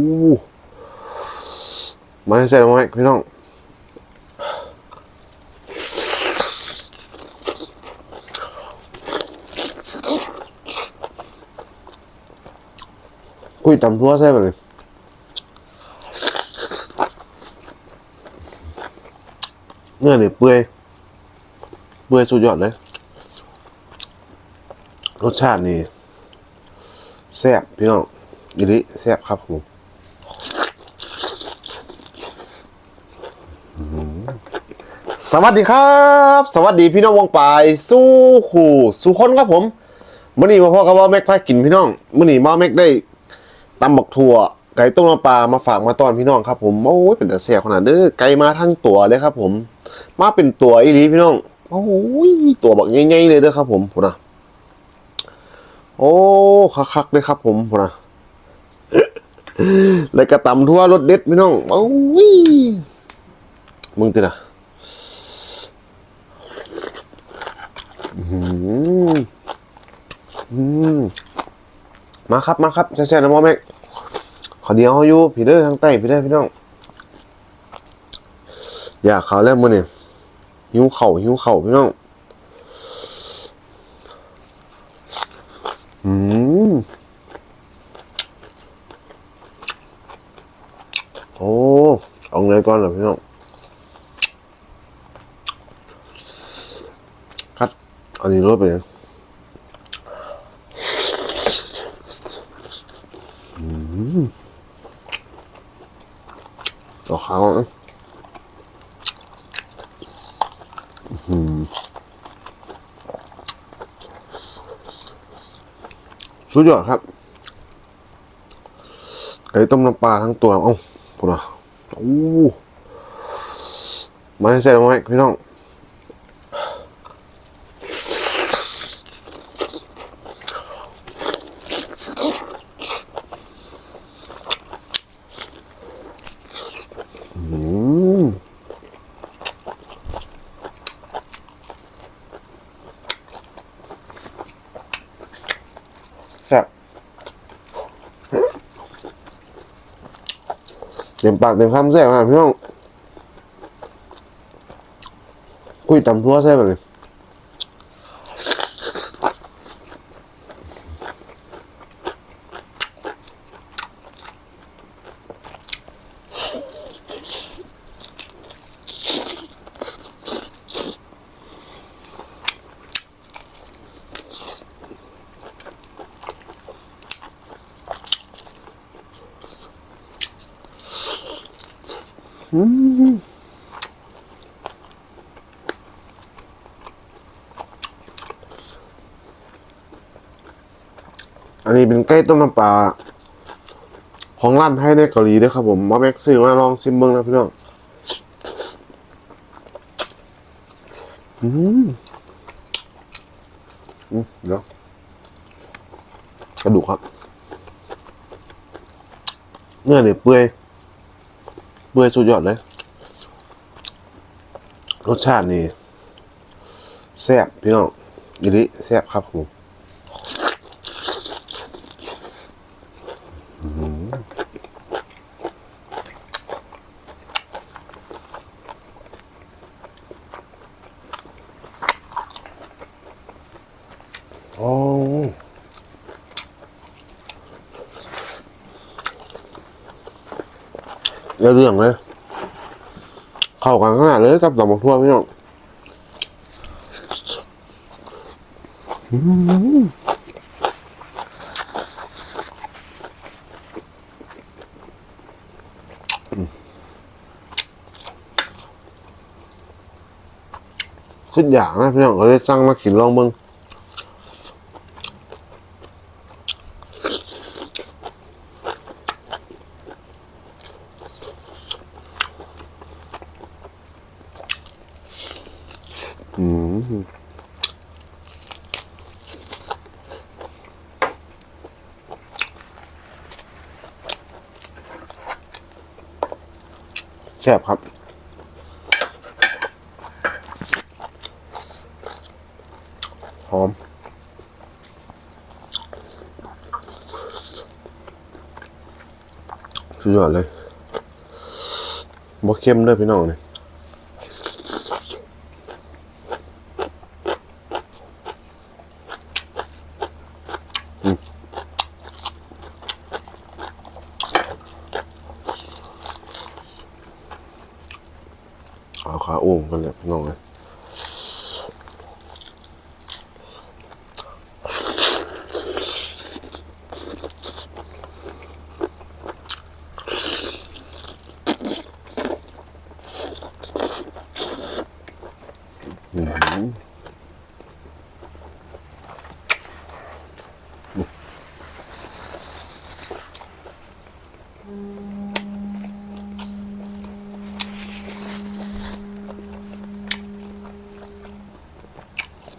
อู้มาให้ใส่ลงไหมพี่น้องคุยตำทั่วใช่ไหมเลยเนื้อเนี่ยเปื่อยเปื่อยสุดยอดเลย รสชาตินี่แซ่บพี่น้องอีลิแซ่บครับผมอื้อหือ สวัสดีครับ สวัสดีพี่น้องวงปายสู้ขู่สู้คนครับผมมื่อนี้มาพ่อกับว่าแม็กพากินพี่น้องมื่อนี้มาแม็กได้ตำบักถั่วไก่ต้มน้ำปลามาฝากมาตอนพี่น้องครับผมโอ้ยเป็นแต่แซ่บขนาดเด้อไก่มาทั้งตัวเลยครับ ผม มาเป็นตัวอีลีพี่น้องโอ้ยตัวบักใหญ่ๆเลยเด้อครับ ผมพูดนะโอ้คักๆเลยครับ ผมพูดนะเลยกระตำทั่วรถเด็ดพี่น้องโอ้ยมึงตินะอื้อหืออื มาครับมาครับแซ่ๆนะหมอแม็กขอเดียวเขาอยู่พี่เด้อทางใต้พี่เด้อพี่น้อง อยากเขาวแล้วมื้อนี่หิวเข่าหิวเข่าพี่น้องอืมโอ้เอาไงก่อนเหรอพี่น้อง คัด อันนี้รถไปเลยอืมต่อเขาอืมสุดยอดครับไก่ต้มน้ำปลาทั้งตัว เอ้าพูดนะโอ้มาให้ใส่ลงไหมพี่น้อง เต็มปากเต็มคำแซ่บมากพี่น้องคุยตำทั่วแซ่บเลย อันนี้เป็นไก่ต้มน้ำปลาของร้านไทยในเกาหลีด้วยครับผมมาแม็กซื้อมาลองซิมเบิ้งนะพี่น้องอืมอืมเดี๋ยวกระดูกครับ เนื้อเนี่ยเปื่อย เบื่อสุดยอดเลย รสชาตินี่แซ่บพี่น้องอีลิแซ่บครับผม เรื่องเรื่องเลย เข้ากันขนาดเลยกับตำบักทั่วพี่น้องขึ้นอยากนะพี่น้องก็เลยสั่งมากินลองเบิ่ง อืมแซ่บครับ หอม สุดยอดเลยบ่เข้มเด้อพี่น้องนี่อืมเโอ่งกันเลยน้องเลย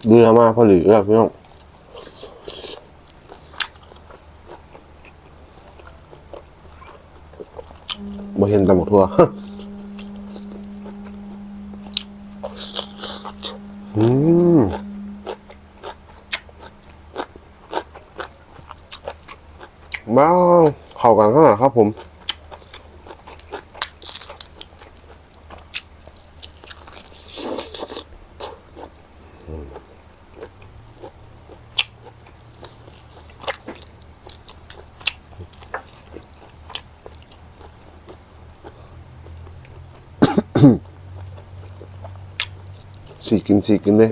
เบื่อมากพอหลีแล้วพี่น้องบ่เห็นตำหมกทั่วอืมบ้าเข้ากันขนาดครับผม สีกินสีกินเลย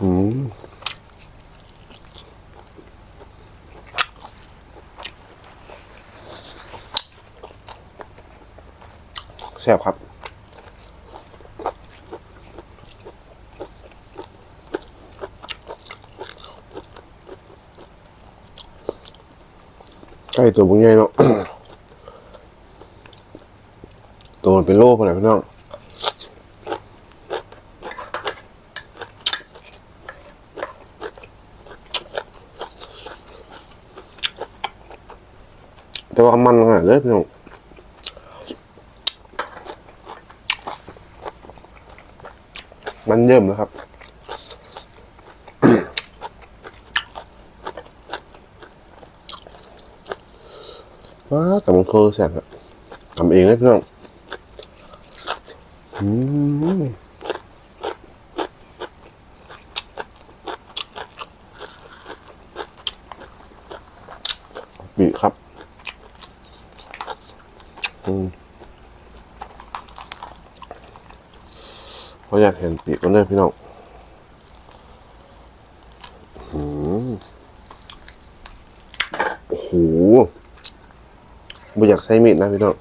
อืม แซ่บครับใกล้ตัวบุ้งใหญ่เนาะตัวมันเป็นโลขนาดพี่น้องแต่ว่ามันขนาดเลยพี่น้อง มันเยิ่มแล้วครับ ว้าแต่มันเคยแสบอะทำเองเลยพี่องอืมบีครับ อืม เพราะอยากเห็นปีกมันเลยพี่น้องอืมโอ้โหไม่อยากใช้มีดนะพี่น้อง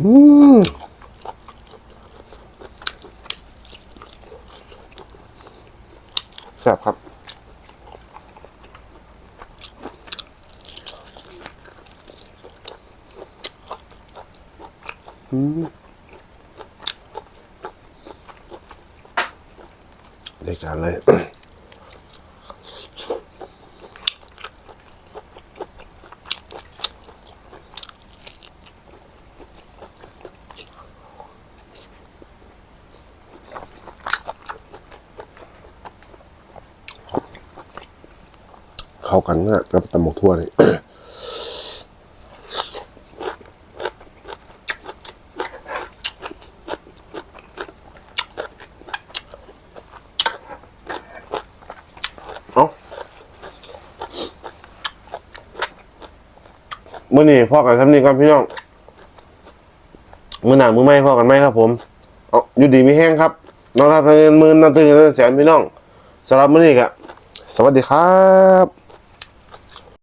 อืมแซ่บครับฮืม ได้การเลยเข้ากันนะกับตำหมกทั่วเลย มื่อนี้พ่อกันทำนี่ก่อนพี่น้องมือหนามือไม่พ่อกันไม่ครับ ผมเอาอยู่ดีมีแห้งครับนอนรับเงินมือนนอนตื่นเงินแสนพี่น้องสำหรับมื่อนี้กะสวัสดีครับ